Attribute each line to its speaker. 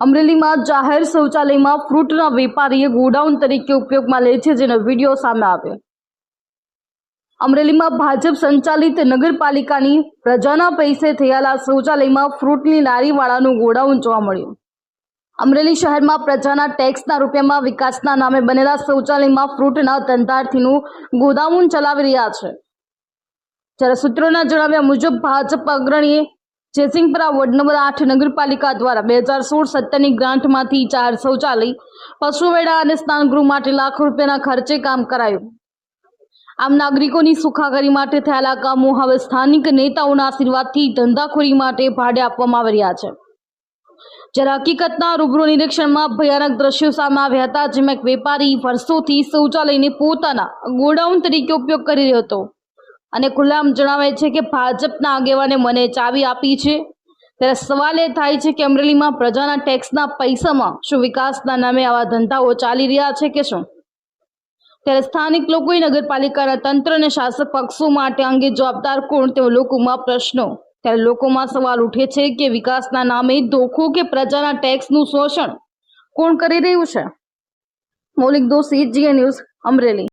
Speaker 1: અમરેલીમાં જાહેર શૌચાલયમાં ફ્રૂટના વેપારીએ ગોડાઉન તરીકે ઉપયોગમાં લે છે જેનો વીડિયો સામે આવ્યો. અમરેલીમાં ભાજપ સંચાલિત નગરપાલિકાની પ્રજાના પૈસે થયેલા શૌચાલયમાં ફ્રૂટની લારીવાળાનું ગોડાઉન જોવા મળ્યું. અમરેલી શહેરમાં પ્રજાના ટેક્સના રૂપિયામાં વિકાસના નામે બનેલા શૌચાલયમાં ફ્રૂટના ધંધાર્થીનું ગોદામુન ચલાવી રહ્યા છે. જ્યારે સૂત્રોના જણાવ્યા મુજબ, ભાજપ અગ્રણીએ જયસિંહપુરા વોર્ડ નંબર આઠ નગરપાલિકા દ્વારા બે હજાર સોળ સત્તરની ગ્રાન્ટમાંથી ચાર શૌચાલય, પશુવેડા અને સ્નાનગૃહ માટે લાખો રૂપિયાના ખર્ચે કામ કરાયું. આમ નાગરિકોની સુખાકારી માટે થયેલા કામો હવે સ્થાનિક નેતાઓના આશીર્વાદથી ધંધાખોરી માટે ભાડે આપવામાં આવી રહ્યા છે. જ્યારે હકીકતના રૂબરૂ નિરીક્ષણમાં ભયાનક દ્રશ્યો સામે આવ્યા હતા, જેમાં એક વેપારી વર્ષોથી શૌચાલયને પોતાના ગોડાઉન તરીકે ઉપયોગ કરી રહ્યો હતો. અને ખુલ્લામ જણાવે છે કે ભાજપના આગેવાને મને ચાવી આપી છે. ત્યારે સવાલ એ થાય છે કે અમરેલીમાં પ્રજાના ટેક્સના પૈસામાં શું વિકાસના નામે આવા ધંધાઓ ચાલી રહ્યા છે કે શું? ત્યારે સ્થાનિક લોકોએ નગરપાલિકાના તંત્ર અને શાસક પક્ષો માટે અંગે જવાબદાર કોણ તેઓ લોકોમાં પ્રશ્નો. ત્યારે લોકોમાં સવાલ ઉઠે છે કે વિકાસના નામે ધોખો કે પ્રજાના ટેક્સનું શોષણ કોણ કરી રહ્યું છે? મૌલિક દોશી, જીએ ન્યૂઝ, અમરેલી.